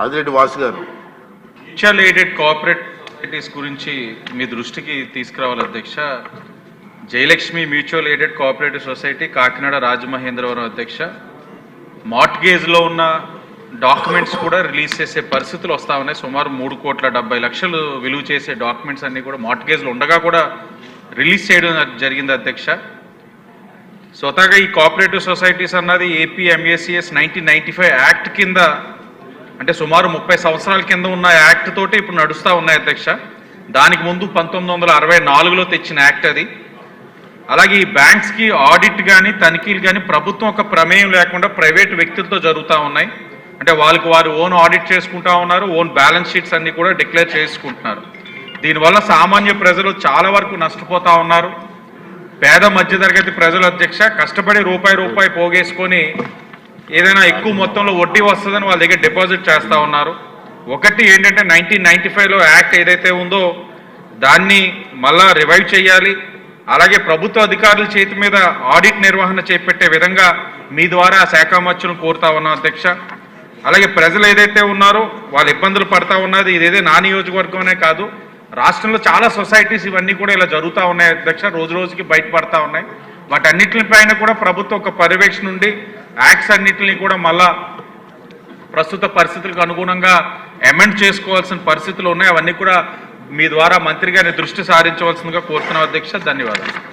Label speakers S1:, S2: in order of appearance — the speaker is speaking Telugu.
S1: ఆదిరెడ్డి వాసు గారు.
S2: మ్యూచువల్ ఎయిడెడ్ కోఆపరేట్ సొసైటీస్ గురించి మీ దృష్టికి తీసుకురావాలి అధ్యక్ష. Jayalakshmi mutual aided cooperative society Kakinada Rajamahendravaram అధ్యక్ష. మార్ట్గేజ్లో ఉన్న డాక్యుమెంట్స్ కూడా రిలీజ్ చేసే పరిస్థితులు వస్తా ఉన్నాయి. సుమారు మూడు కోట్ల డెబ్బై లక్షలు విలువ చేసే డాక్యుమెంట్స్ అన్నీ కూడా మార్ట్గేజ్లో ఉండగా కూడా రిలీజ్ చేయడం జరిగింది అధ్యక్ష. స్వతహాగా ఈ కోఆపరేటివ్ సొసైటీస్ అన్నది AP MACS nineteen ninety five act కింద అంటే సుమారు ముప్పై సంవత్సరాల కింద ఉన్న యాక్ట్ తోటి ఇప్పుడు నడుస్తూ ఉన్నాయి అధ్యక్ష. దానికి ముందు పంతొమ్మిది వందల అరవై నాలుగులో తెచ్చిన యాక్ట్ అది. అలాగే ఈ బ్యాంక్స్కి ఆడిట్ కానీ తనిఖీలు కానీ ప్రభుత్వం ఒక ప్రమేయం లేకుండా ప్రైవేట్ వ్యక్తులతో జరుగుతూ ఉన్నాయి. అంటే వాళ్ళకి వారు ఓన్ ఆడిట్ చేసుకుంటా ఉన్నారు ఓన్ బ్యాలెన్స్ షీట్స్ అన్ని కూడా డిక్లేర్ చేసుకుంటున్నారు. దీనివల్ల సామాన్య ప్రజలు చాలా వరకు నష్టపోతా ఉన్నారు. పేద మధ్యతరగతి ప్రజల అధ్యక్ష కష్టపడి రూపాయి రూపాయి పోగేసుకొని ఏదైనా ఎక్కువ మొత్తంలో వడ్డీ వస్తుందని వాళ్ళ దగ్గర డిపాజిట్ చేస్తూ ఉన్నారు. ఒకటి ఏంటంటే నైన్టీన్ నైన్టీ ఫైవ్లో యాక్ట్ ఏదైతే ఉందో దాన్ని మళ్ళా రివైవ్ చేయాలి. అలాగే ప్రభుత్వ అధికారుల చేతి మీద ఆడిట్ నిర్వహణ చేపట్టే విధంగా మీ ద్వారా ఆ శాఖ మచ్చులను కోరుతా ఉన్నాం అధ్యక్ష. అలాగే ప్రజలు ఏదైతే ఉన్నారో వాళ్ళు ఇబ్బందులు పడతా ఉన్నది ఇదేదే నా నియోజకవర్గమనే కాదు. రాష్ట్రంలో చాలా సొసైటీస్ ఇవన్నీ కూడా ఇలా జరుగుతూ ఉన్నాయి అధ్యక్ష. రోజు రోజుకి బయటపడతా ఉన్నాయి. వాటన్నిటిపైన కూడా ప్రభుత్వం ఒక పర్యవేక్షణ నుండి యాక్ట్స్ అన్నిటిని కూడా మళ్ళా ప్రస్తుత పరిస్థితులకు అనుగుణంగా అమెండ్ చేసుకోవాల్సిన పరిస్థితులు ఉన్నాయి. అవన్నీ కూడా మీ ద్వారా మంత్రి గారిని దృష్టి సారించవలసిందిగా కోరుతున్నాం అధ్యక్ష. ధన్యవాదాలు.